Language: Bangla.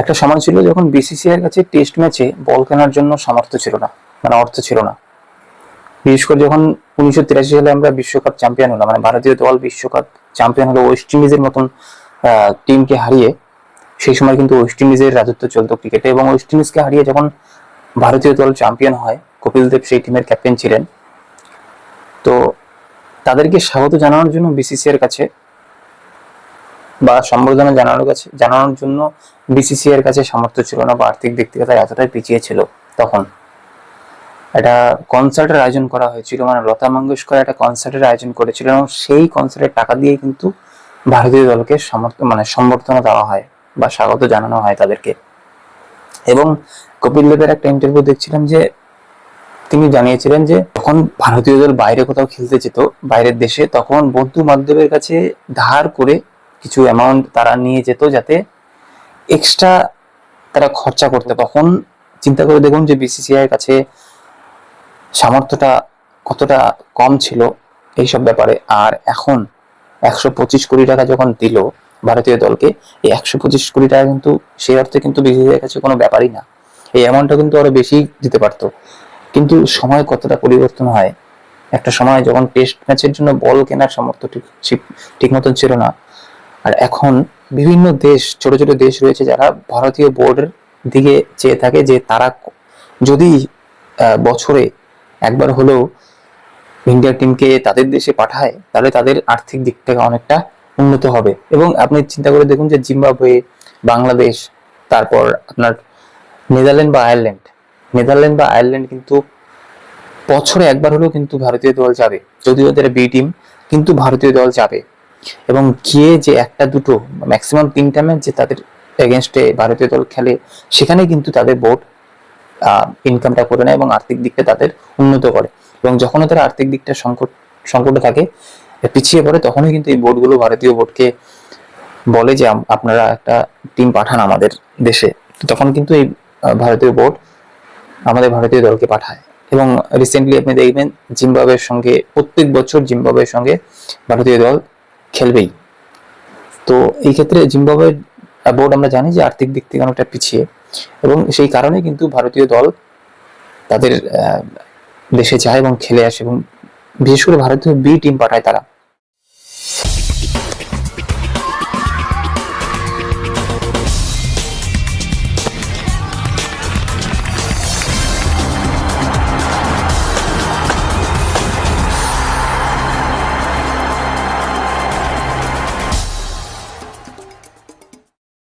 একটা সময় ছিল যখন বিসিসিআই এর কাছে টেস্ট ম্যাচে বল কেনার জন্য সামর্থ্য ছিল না মানে অর্থ ছিল না। বিশেষ করে যখন উনিশশো তিরাশি সালে আমরা বিশ্বকাপ চ্যাম্পিয়ন হলাম মানে ভারতীয় দল বিশ্বকাপ চ্যাম্পিয়ন হলো ওয়েস্ট ইন্ডিজের মতন টিমকে হারিয়ে, সেই সময় কিন্তু ওয়েস্ট ইন্ডিজের রাজত্ব চলতো ক্রিকেটে এবং ওয়েস্ট ইন্ডিজকে হারিয়ে যখন ভারতীয় দল চ্যাম্পিয়ন হয়, কপিল দেব সেই টিমের ক্যাপ্টেন ছিলেন। তো তাদেরকে স্বাগত জানানোর জন্য বিসিসিআই এর কাছে বা সম্বর্ধনা জানানোর কাছে জানানোর জন্য বিসিসিআই এর কাছে সামর্থ্য ছিল না বা আর্থিক দিক থেকে তারা এতটাই পিছিয়ে ছিল তখন। একটা কনসার্টের আয়োজন করা হয়েছিল মানে লতা মঙ্গেশকর একটা কনসার্টের আয়োজন করেছিল এবং সেই কনসার্টের টাকা দিয়ে কিন্তু ভারতীয় দলকে সমর্থ মানে সম্বর্ধনা দেওয়া হয় বা স্বাগত জানানো হয় তাদেরকে। এবং কপিল দেবের একটা ইন্টারভিউ দেখছিলাম যে তিনি জানিয়েছিলেন যে যখন ভারতীয় দল বাইরে কোথাও খেলতে যেত, বাইরের দেশে, তখন বন্ধু বান্ধবের কাছে ধার করে কিছু অ্যামাউন্ট তারা নিয়ে যেত যাতে এক্সট্রা তারা খরচা করতে। তখন চিন্তা করে দেখুন যে বিসিসিআই এর কাছে সামর্থ্যটা কতটা কম ছিল এইসব ব্যাপারে। আর এখন একশো পঁচিশ কোটি টাকা যখন দিল ভারতীয় দলকে, এই একশো পঁচিশ কোটি টাকা কিন্তু সেই অর্থে কিন্তু বিসিসিআই এর কাছে কোনো ব্যাপারই না। এই অ্যামাউন্টটা কিন্তু আরও বেশি দিতে পারতো। কিন্তু সময় কতটা পরিবর্তন হয়? একটা সময় যখন টেস্ট ম্যাচের জন্য বল কেনার সামর্থ্য ঠিক ঠিক মতন ছিল না। আর এখন বিভিন্ন দেশ, ছোট ছোট দেশ রয়েছে যারা ভারতীয় বোর্ডের দিকে চেয়ে থাকে যে তারা যদি বছরে একবার হলেও ইন্ডিয়া টিমকে তাদের দেশে পাঠায়, তাহলে তাদের আর্থিক দিক থেকে অনেকটা উন্নত হবে। এবং আপনি চিন্তা করে দেখুন যে জিম্বাবুয়ে, বাংলাদেশ, তারপর আপনার নেদারল্যান্ড বা আয়ারল্যান্ড। নেদারল্যান্ড বা আয়ারল্যান্ড কিন্তু বছরে একবার হলেও কিন্তু ভারতীয় দল যাবে, যদিও ওদের বি টিম কিন্তু ভারতীয় দল যাবে। এবং গিয়ে যে একটা দুটো ম্যাক্সিমাম তিনটা ম্যাচ যে তাদের এগেনস্টে ভারতীয় দল খেলে, সেখানে কিন্তু তাদের বোর্ড ইনকামটা করে নেয় এবং আর্থিক দিকটা তাদের উন্নত করে। এবং যখন তারা আর্থিক দিকটা সংকট, সংকটে থাকে, পিছিয়ে পড়ে, তখনই কিন্তু এই বোর্ডগুলো ভারতীয় বোর্ডকে বলে যে আপনারা একটা টিম পাঠান আমাদের দেশে। তখন কিন্তু এই ভারতীয় বোর্ড আমাদের ভারতীয় দলকে পাঠায়। এবং রিসেন্টলি আপনি দেখবেন, জিম্বাবুয়ের সঙ্গে, প্রত্যেক বছর জিম্বাবুয়ের সঙ্গে ভারতীয় দল খেলবেই। তো এই ক্ষেত্রে জিম্বাবুয়ের বোর্ড আমরা জানি যে আর্থিক দিক থেকে অনেকটা পিছিয়ে এবং সেই কারণে কিন্তু ভারতীয় দল তাদের দেশে যায় এবং খেলে আসে এবং বিশেষ করে ভারতীয় বি টিম পাঠায় তারা।